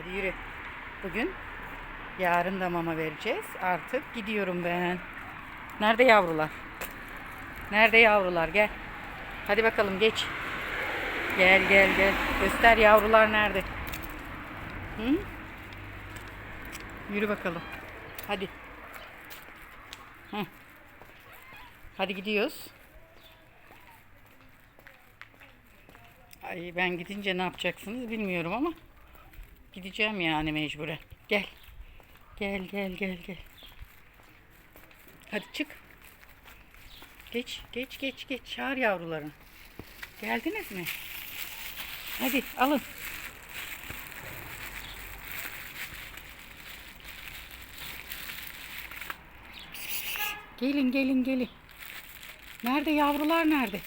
Hadi yürü. Bugün yarın da mama vereceğiz. Artık gidiyorum ben. Nerede yavrular? Nerede yavrular? Gel. Hadi bakalım geç. Gel gel gel. Göster yavrular nerede? Hı? Yürü bakalım. Hadi. Hı. Hadi gidiyoruz. Ay ben gidince ne yapacaksınız bilmiyorum ama gideceğim yani mecburen. Gel. Gel gel gel gel. Hadi çık. Geç geç geç geç çağır yavrularını. Geldiniz mi? Hadi alın. Gelin gelin gelin. Nerede yavrular nerede?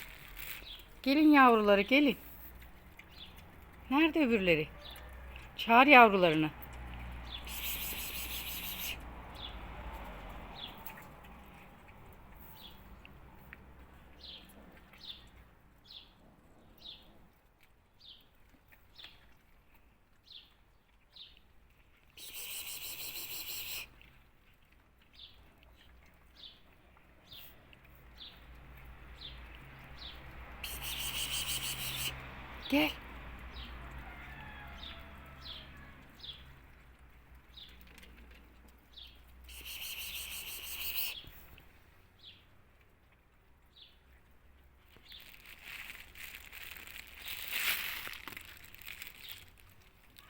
Gelin yavruları gelin. Nerede öbürleri? Çağır yavrularını. Gel.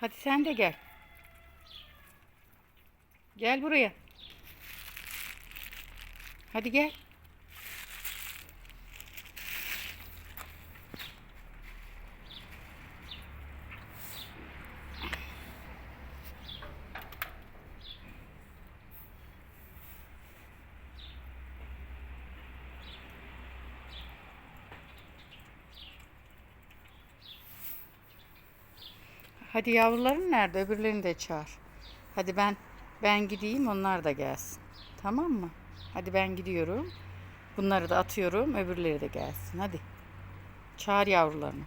Hadi sen de gel. Gel buraya. Hadi gel. Hadi yavruların nerede? Öbürlerini de çağır. Hadi ben ben gideyim onlar da gelsin. Tamam mı? Hadi ben gidiyorum. Bunları da atıyorum. Öbürleri de gelsin. Hadi. Çağır yavrularını.